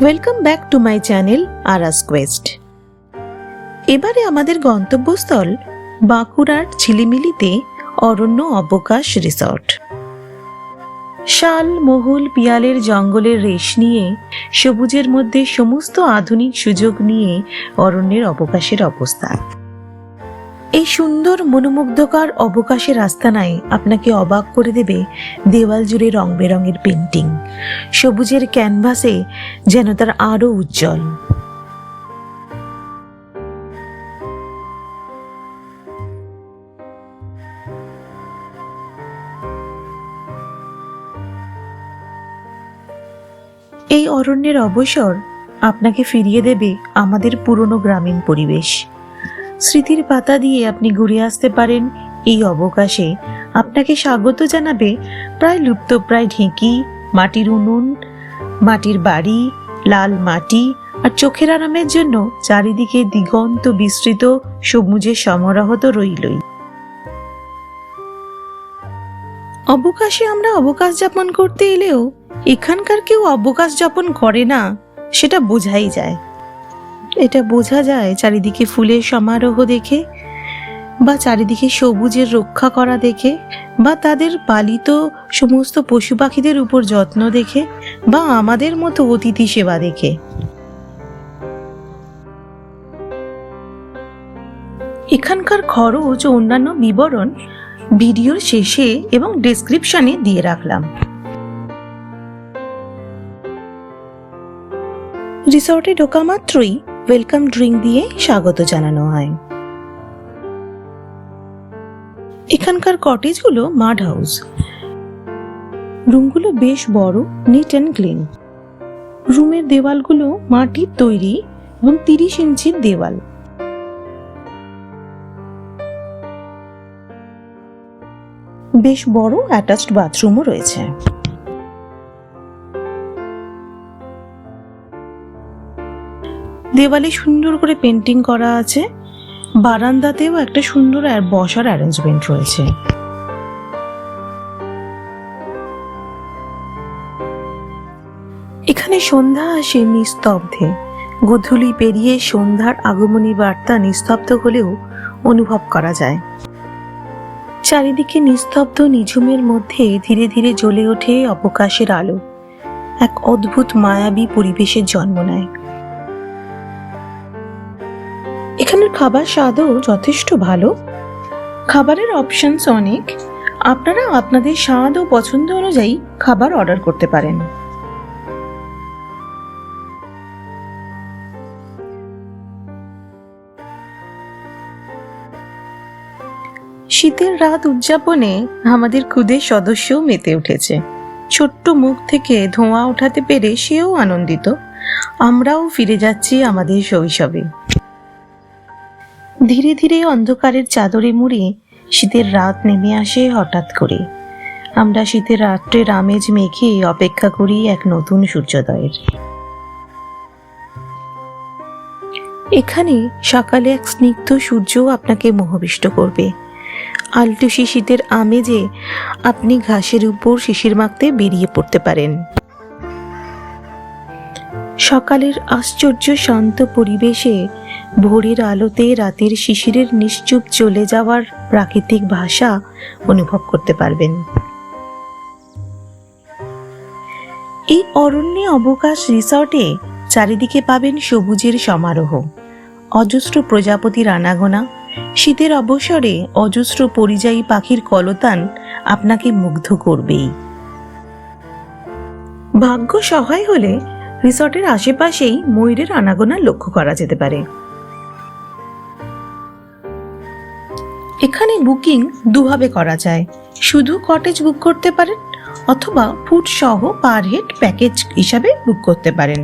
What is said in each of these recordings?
Welcome back to my channel Aras quest এবারে আমাদের গন্তব্যস্থল বাঁকুড়ার ঝিলিমিলিতে অরণ্য অবকাশ রিসর্ট। শাল মহুল পিয়ালের জঙ্গলের রেশ নিয়ে, সবুজের মধ্যে সমস্ত আধুনিক সুযোগ নিয়ে অরণ্যের অবকাশের অবস্থান এই সুন্দর মনোমুগ্ধকর অবকাশের আস্তানায় আপনাকে অবাক করে দেবে দেওয়াল জুড়ে রং বেরঙের পেন্টিং সবুজের ক্যানভাসে যেন তার আরও উজ্জ্বল। এই অরণ্যের অবসর আপনাকে ফিরিয়ে দেবে আমাদের পুরনো গ্রামীণ পরিবেশ। স্মৃতির পাতা দিয়ে আপনি ঘুরে আসতে পারেন। এই অবকাশে আপনাকে স্বাগত জানাবে প্রায় লুপ্তপ্রায় ঢেঁকি, মাটির উনুন, মাটির বাড়ি, লাল মাটি আর চোখের আরামের জন্য চারিদিকে দিগন্ত, বিস্তৃত, সবুজের সমারোহ তো রইলই। অবকাশে আমরা অবকাশ যাপন করতে এলেও এখানকার কেউ অবকাশ যাপন করে না, সেটা বোঝাই যায়। এটা বোঝা যায় চারিদিকে ফুলের সমারোহ দেখে, বা চারিদিকে সবুজের রক্ষা করা দেখে, বা তাদের পালিত সমস্ত পশু পাখিদের উপর যত্ন দেখে, বা আমাদের মতো অতিথি সেবা দেখে। এখানকার খরচ ও অন্যান্য বিবরণ ভিডিওর শেষে এবং ডেসক্রিপশনে দিয়ে রাখলাম। রিসর্টে ঢোকা মাত্রই ওয়েলকাম ড্রিঙ্ক দিয়ে স্বাগত জানানো হয়। এখানকার কটেজগুলো মাড হাউস। রুমগুলো বেশ বড় নিট অ্যান্ড ক্লিন রুমের দেওয়ালগুলো মাটির তৈরি এবং তিরিশ ইঞ্চির দেওয়াল। বেশ বড় অ্যাটাচড বাথরুমও রয়েছে। দেওয়ালে সুন্দর করে পেন্টিং করা আছে। বারান্দাতেও একটা সুন্দর বসার অ্যারেঞ্জমেন্ট রয়েছে। এখানে সন্ধ্যা আসে নিস্তব্ধে। গোধূলি পেরিয়ে সন্ধ্যার আগমনী বার্তা নিস্তব্ধ হলেও অনুভব করা যায়। চারিদিকে নিস্তব্ধ নিঝুমের মধ্যে ধীরে ধীরে জ্বলে ওঠে অবকাশের আলো। এক অদ্ভুত মায়াবী পরিবেশের জন্ম নেয়। খাবার স্বাদও যথেষ্ট ভালো। খাবারের অপশনস অনেক। আপনারা আপনাদের স্বাদ ও পছন্দ অনুযায়ী খাবার অর্ডার করতে পারেন। শীতের রাত উদযাপনে আমাদের ক্ষুদের সদস্যও মেতে উঠেছে। ছোট্ট মুখ থেকে ধোঁয়া ওঠাতে পেরে সেও আনন্দিত। আমরাও ফিরে যাচ্ছি আমাদের শৈশবে। ধীরে ধীরে অন্ধকারের চাদরে মুড়ে শীতের রাত নেমে আসে হঠাৎ করে। আমরা শীতের রাত্রের আমেজ মেখে অপেক্ষা করি এক নতুন সূর্যোদয়ের। এখানে সকালে এক স্নিগ্ধ সূর্য আপনাকে মোহবিষ্ট করবে। আলটুসি শীতের আমেজে আপনি ঘাসের উপর শিশির মাখতে বেরিয়ে পড়তে পারেন। সকালের আশ্চর্য শান্ত পরিবেশে ভোরের আলোতে রাতের শিশিরের নিশ্চুপ চলে যাওয়ার প্রাকৃতিক ভাষা অনুভব করতে পারবেন। এই অরণ্যে অবকাশ রিসর্টে চারিদিকে পাবেন সবুজের সমারোহ। অজস্র প্রজাপতির আনাগোনা শীতের অবসরে অজস্র পরিযায়ী পাখির কলতান আপনাকে মুগ্ধ করবেই। ভাগ্য সহায় হলে রিসর্টের আশেপাশেই ময়ূরের আনাগোনা লক্ষ্য করা যেতে পারে। এখানে বুকিং দুভাবে করা যায়। শুধু কটেজ বুক করতে পারেন অথবা ফুড সহ পার হেড প্যাকেজ হিসাবে বুক করতে পারেন।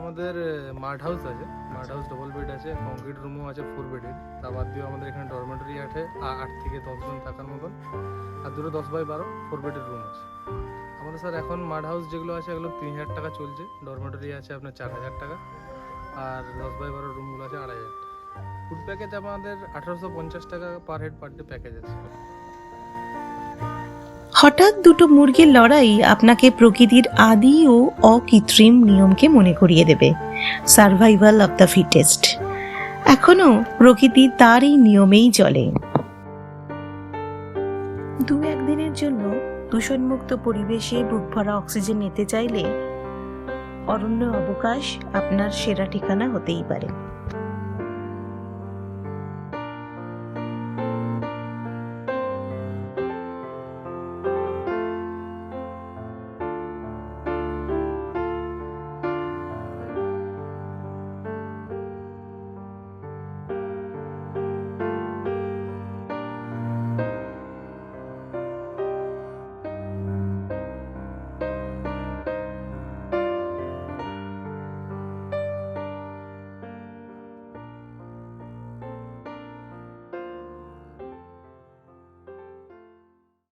আমাদের মার্ট হাউস আছে। মার্ট হাউস ডবল বেড আছে কংক্রিট রুমও আছে ফোর বেডের তা বাদ দিয়েও আমাদের এখানে ডরমেটরি আছে আট থেকে দশজন থাকার মতন। আর দুটো দশ বাই বারো ফোর বেডের রুম আছে। আমাদের স্যার, এখন মার্ট হাউস যেগুলো আছে, এগুলো তিন হাজার টাকা চলছে। ডরমেটরি আছে আপনার চার হাজার টাকা। আর দশ বাই বারো রুমগুলো আছে আড়াই হাজার ফুড প্যাকেজ আমাদের আঠারোশো পঞ্চাশ টাকা per head per day package আছে। হঠাৎ দুটো মুরগির লড়াই আপনাকে প্রকৃতির আদি ও অকৃত্রিম নিয়মকে মনে করিয়ে দেবে। সার্ভাইভাল অব দ্য ফিটেস্ট এখনও প্রকৃতি তারই নিয়মেই চলে। দু একদিনের জন্য দূষণমুক্ত পরিবেশে বুক ভরা অক্সিজেন নিতে চাইলে অরণ্য অবকাশ আপনার সেরা ঠিকানা হতেই পারে।